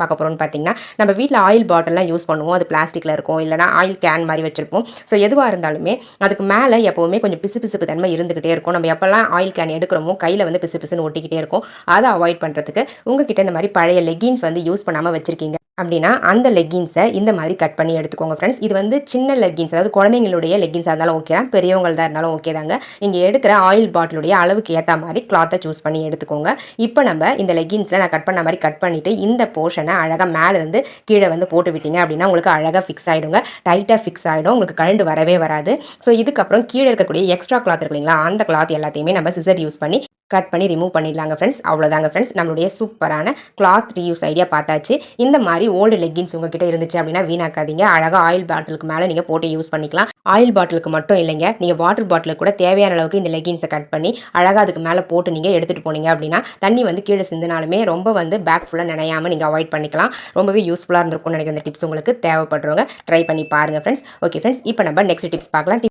பார்க்க போகிறோம்னு பார்த்தீங்கன்னா நம்ம வீட்டில் ஆயில் பாட்டில்லாம் யூஸ் பண்ணுவோம். அது பிளாஸ்டிக்கில் இருக்கும். இல்லைனா ஆயில் கேன் மாதிரி வச்சுருப்போம். ஸோ எதுவாக இருந்தாலுமே அதுக்கு மேலே எப்போவுமே கொஞ்சம் பிசு பிசுப்பு தன்மை இருந்துகிட்டே இருக்கும். நம்ம எப்போல்லாம் ஆயில் கேன் எடுக்கிறோமோ கையில் வந்து பிசு பிசுன்னு ஒட்டிக்கிட்டே இருக்கும். அதை அவாய்ட் பண்ணுறதுக்கு உங்ககிட்ட இந்த மாதிரி பழைய லெகின்ஸ் வந்து யூஸ் பண்ணாமல் வச்சுருக்கீங்க. அப்படின்னா அந்த லெக்கின்ஸை இந்த மாதிரி கட் பண்ணி எடுத்துக்கோங்க ஃப்ரெண்ட்ஸ் இது வந்து சின்ன லெகின்ஸ் அதாவது குழந்தைங்களுடைய லெக்கின்ஸாக இருந்தாலும் ஓகே தான் பெரியவங்கள்தான் இருந்தாலும் ஓகே தாங்க. நீங்கள் எடுக்கிற ஆயில் பாட்டிலுடைய அளவுக்கு ஏற்ற மாதிரி கிளாத்தை சூஸ் பண்ணி எடுத்துக்கோங்க. இப்போ நம்ம இந்த லெக்கின்ஸில் நான் கட் பண்ண மாதிரி கட் பண்ணிவிட்டு இந்த போர்ஷனை அழகாக மேலேருந்து கீழே வந்து போட்டு விட்டீங்க அப்படின்னா உங்களுக்கு அழகாக ஃபிக்ஸ் ஆகிடுங்க டைட்டாக ஃபிக்ஸ் ஆகிடும் உங்களுக்கு கரண்ட் வரவே வராது. ஸோ இதுக்கப்புறம் கீழே இருக்கக்கூடிய எக்ஸ்ட்ரா கிளாத் இருக்கு இல்லைங்களா அந்த கிளாத் எல்லாத்தையுமே நம்ம சிசர் யூஸ் பண்ணி கட் பண்ணி ரிமூவ் பண்ணிடலாங்க ஃப்ரெண்ட்ஸ் அவ்வளோதாங்க ஃப்ரெண்ட்ஸ் நம்மளுடைய சூப்பரான கிளாத் ரீயூஸ் ஐடியா பார்த்தாச்சு. இந்த மாதிரி ஓல்டு லெகின்ஸ் உங்ககிட்ட இருந்துச்சு அப்படின்னா வீணாக்காதீங்க. அழகாக ஆயில் பாட்டிலுக்கு மேலே நீங்கள் போட்டு யூஸ் பண்ணிக்கலாம். ஆயில் பாட்டிலுக்கு மட்டும் இல்லைங்க. நீங்கள் வாட்டர் பாட்டிலுக்கு கூட தேவையான அளவுக்கு இந்த லெகின்ஸை கட் பண்ணி அழகாக அதுக்கு மேலே போட்டு நீங்கள் எடுத்துகிட்டு போனீங்க அப்படின்னா தண்ணி வந்து கீழே சிந்தினாலுமே ரொம்ப வந்து பேக் ஃபுல்லாக நினையாமல் நீங்கள் அவாய்ட் பண்ணிக்கலாம். ரொம்பவே யூஸ்ஃபுல்லாக இருந்திருக்கும்னு நினைக்கிற இந்த டிப்ஸ் உங்களுக்கு. தேவைப்படுறவங்க ட்ரை பண்ணி பாருங்கள் ஃப்ரெண்ட்ஸ் ஓகே ஃப்ரெண்ட்ஸ் இப்போ நம்ம நெக்ஸ்ட் டிப்ஸ் பார்க்கலாம்.